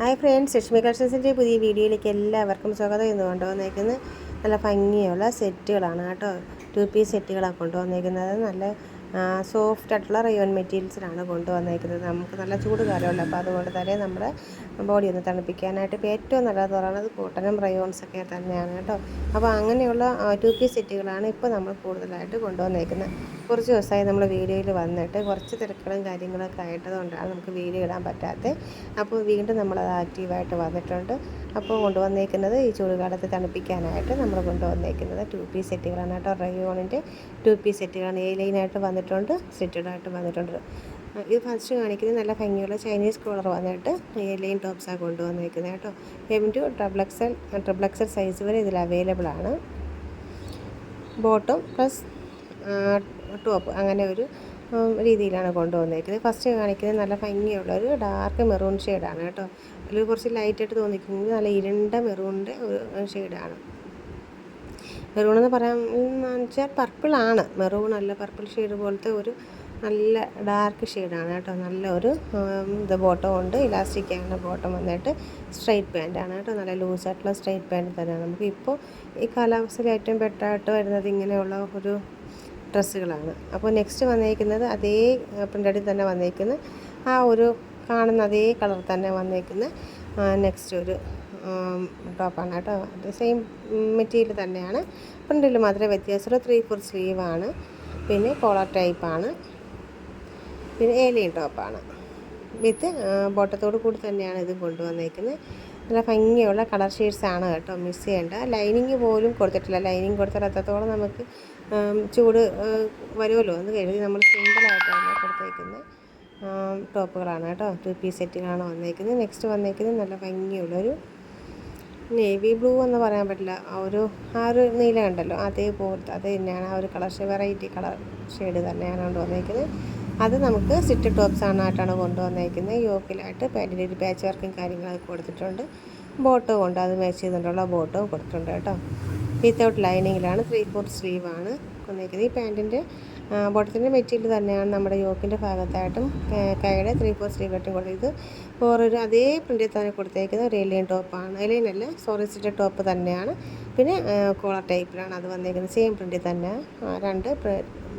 Hi friends Lakshmi കളക്ഷൻസിന്റെ പുതിയ വീഡിയോയിലേക്ക് എല്ലാവർക്കും സ്വാഗതം. എന്ന് കൊണ്ടുവന്നേക്കുന്നത് നല്ല ഭംഗിയുള്ള സെറ്റുകളാണ് കേട്ടോ. ടു പീസ് സെറ്റുകളാണ് കൊണ്ടുവന്നേക്കുന്നത്. നല്ല സോഫ്റ്റ് ആയിട്ടുള്ള റയോൺ മെറ്റീരിയൽസിലാണ് കൊണ്ടുവന്നേക്കുന്നത്. നമുക്ക് നല്ല ചൂട് കാലമല്ല അപ്പോൾ അതുകൊണ്ട് തന്നെ നമ്മുടെ ബോഡി ഒന്ന് തണുപ്പിക്കാനായിട്ട് ഇപ്പോൾ ഏറ്റവും നല്ലത് പറയുന്നത് കോട്ടനും റയോൺസൊക്കെ തന്നെയാണ് കേട്ടോ. അപ്പോൾ അങ്ങനെയുള്ള ടു പീസ് സെറ്റുകളാണ് ഇപ്പോൾ നമ്മൾ കൂടുതലായിട്ട് കൊണ്ടുവന്നേക്കുന്നത്. കുറച്ച് ദിവസമായി നമ്മൾ വീഡിയോയിൽ വന്നിട്ട് കുറച്ച് തിരക്കുകളും കാര്യങ്ങളൊക്കെ ആയിട്ടതുകൊണ്ടാണ് നമുക്ക് വീഡിയോ ഇടാൻ പറ്റാത്തത്. അപ്പോൾ വീണ്ടും നമ്മളത് ആക്റ്റീവായിട്ട് വന്നിട്ടുണ്ട്. അപ്പോൾ കൊണ്ടുവന്നേക്കുന്നത് ഈ ചൂടുകാലത്ത് തണുപ്പിക്കാനായിട്ട് നമ്മൾ കൊണ്ടുവന്നേക്കുന്നത് ടു പീസ് സെറ്റുകളാണ് കേട്ടോ. റയോണിന്റെ ടു പീസ് സെറ്റുകളാണ് എ ലൈനായിട്ട് വന്നിട്ടുണ്ട് സെറ്റഡായിട്ട് വന്നിട്ടുണ്ട്. ഇത് ഫസ്റ്റ് കാണിക്കുന്നത് നല്ല ഭംഗിയുള്ള ചൈനീസ് കോളർ വന്നിട്ട് ലൈൻ ടോപ്സാണ് കൊണ്ടുവന്നിരിക്കുന്നത് കേട്ടോ. M two triple XL size വരെ ഇതിൽ അവൈലബിൾ ആണ്. ബോട്ടം പ്ലസ് ടോപ്പ് അങ്ങനെ ഒരു രീതിയിലാണ് കൊണ്ടുവന്നിരിക്കുന്നത് ഫസ്റ്റ് കാണിക്കുന്നത് നല്ല ഭംഗിയുള്ള ഒരു ഡാർക്ക് മെറൂൺ ഷെയ്ഡാണ് കേട്ടോ. അതിൽ കുറച്ച് ലൈറ്റായിട്ട് തോന്നിക്കുന്നത് നല്ല ഇരുണ്ട മെറൂണിന്റെ ഒരു ഷെയ്ഡാണ് മെറൂൺ എന്ന് പറയാൻ വെച്ചാൽ പർപ്പിളാണ് മെറൂൺ അല്ല പർപ്പിൾ ഷെയ്ഡ് പോലത്തെ ഒരു നല്ല ഡാർക്ക് ഷെയ്ഡാണ് കേട്ടോ. നല്ല ഒരു ഇത് ബോട്ടം ഉണ്ട്. ഇലാസ്റ്റിക്കാണ് ബോട്ടം വന്നിട്ട് സ്ട്രൈറ്റ് പാന്റാണ് കേട്ടോ. നല്ല ലൂസായിട്ടുള്ള സ്ട്രൈറ്റ് പാന്റ് തന്നെയാണ്. നമുക്ക് ഇപ്പോൾ ഈ കാലാവസ്ഥയിൽ ഏറ്റവും ബെറ്ററായിട്ട് വരുന്നത് ഇങ്ങനെയുള്ള ഒരു ഡ്രസ്സുകളാണ്. അപ്പോൾ നെക്സ്റ്റ് വന്നേക്കുന്നത് അതേ പ്രിന്റഡിൽ തന്നെ വന്നേക്കുന്ന ആ ഒരു കാണുന്ന അതേ കളർ തന്നെ വന്നേക്കുന്ന നെക്സ്റ്റ് ഒരു ടോപ്പാണ് കേട്ടോ. അത് സെയിം മെറ്റീരിയൽ തന്നെയാണ്. പ്രിന്റിൽ മാത്രമേ വ്യത്യാസമുള്ളൂ. ത്രീ ഫോർ സ്ലീവാണ് പിന്നെ കോളർ ടൈപ്പാണ് പിന്നെ ഏലിയൻ ടോപ്പാണ് വിത്ത് ബോട്ടത്തോട് കൂടി തന്നെയാണ് ഇത് കൊണ്ടുവന്നേക്കുന്നത്. നല്ല ഭംഗിയുള്ള കളർ ഷെയ്ഡ്സാണ് കേട്ടോ. മിസ് ചെയ്യേണ്ട. ലൈനിങ് പോലും കൊടുത്തിട്ടില്ല. ലൈനിങ് കൊടുത്താൽ അത്രത്തോളം നമുക്ക് ചൂട് വരുമല്ലോ എന്ന് കരുതി നമ്മൾ സിമ്പിളായിട്ടാണ് കൊടുത്തേക്കുന്നത്. ടോപ്പുകളാണ് കേട്ടോ. ടു പീസ് സെറ്റിലാണ് വന്നേക്കുന്നത്. നെക്സ്റ്റ് വന്നേക്കുന്നത് നല്ല ഭംഗിയുള്ളൊരു നേവി ബ്ലൂ എന്ന് പറയാൻ പറ്റില്ല. ആ ഒരു ആ ഒരു നീല കണ്ടല്ലോ. അതേപോലത്തെ അത് തന്നെയാണ്. ആ ഒരു കളർ വെറൈറ്റി കളർ ഷെയ്ഡ് തന്നെയാണ് കൊണ്ടുവന്നേക്കുന്നത് അത് നമുക്ക് സിറ്റ് ടോപ്സ് ആണായിട്ടാണ് കൊണ്ടുവന്നേക്കുന്നത് യോക്കിലായിട്ട് പാന്റിന്റെ ഒരു പാച്ച് വർക്കും കാര്യങ്ങളൊക്കെ കൊടുത്തിട്ടുണ്ട്. ബോട്ടോ കൊണ്ട് അത് മാച്ച് ചെയ്തിട്ടുള്ള ബോട്ടോ കൊടുത്തിട്ടുണ്ട് കേട്ടോ. വിത്തൗട്ട് ലൈനിങ്ങിലാണ് ത്രീ ഫോർത്ത് സ്ലീവാണ് വന്നേക്കുന്നത് ഈ പാന്റിന്റെ ബോട്ടത്തിന്റെ മെറ്റീരിയൽ തന്നെയാണ് നമ്മുടെ യോക്കിന്റെ ഭാഗത്തായിട്ടും കൈയുടെ ത്രീ ഫോർ സ്ലീവ് ആയിട്ടും കൊടുത്തത് വേറൊരു അതേ പ്രിന്റിൽ തന്നെ കൊടുത്തേക്കുന്ന ഒരു എലിയൻ ടോപ്പാണ് എലിയൻ അല്ല സോറി സിറ്റർ ടോപ്പ് തന്നെയാണ്. പിന്നെ കോളർ ടൈപ്പിലാണ് അത് വന്നേക്കുന്നത്. സെയിം പ്രിന്റിൽ തന്നെ രണ്ട്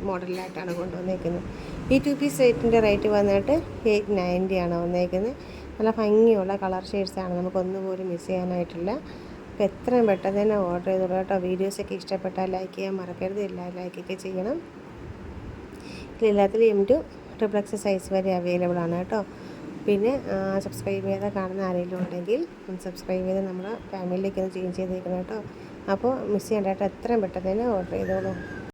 മോഡലിലായിട്ടാണ് കൊണ്ടുവന്നേക്കുന്നത്. ഈ ടു പീസ് സെറ്റിന്റെ റേറ്റ് വന്നിട്ട് എയ്റ്റ് നയന്റി ആണ് വന്നേക്കുന്നത്. നല്ല ഭംഗിയുള്ള കളർ ഷെയ്ഡ്സാണ് നമുക്കൊന്നുപോലും മിസ് ചെയ്യാനായിട്ടില്ല. അപ്പോൾ എത്രയും പെട്ടെന്ന് തന്നെ ഓർഡർ ചെയ്തോളൂ കേട്ടോ. വീഡിയോസൊക്കെ ഇഷ്ടപ്പെട്ടാൽ ലൈക്ക് ചെയ്യാൻ മറക്കരുത്. എല്ലാവരും ലൈക്കൊക്കെ ചെയ്യണം. ഇതിലെല്ലാത്തിലും എം ടു ട്രിപ്ലക്സ് സൈസ് വരെ അവൈലബിൾ ആണ് കേട്ടോ. പിന്നെ സബ്സ്ക്രൈബ് ചെയ്ത് കാണുന്ന ആരെങ്കിലും ഉണ്ടെങ്കിൽ സബ്സ്ക്രൈബ് ചെയ്ത് നമ്മുടെ ഫാമിലിയിലേക്ക് ഒന്ന് ചേഞ്ച് ചെയ്തേക്കണം കേട്ടോ. അപ്പോൾ മിസ് ചെയ്യേണ്ട കേട്ടോ എത്രയും പെട്ടെന്ന് തന്നെ ഓർഡർ ചെയ്തോളൂ.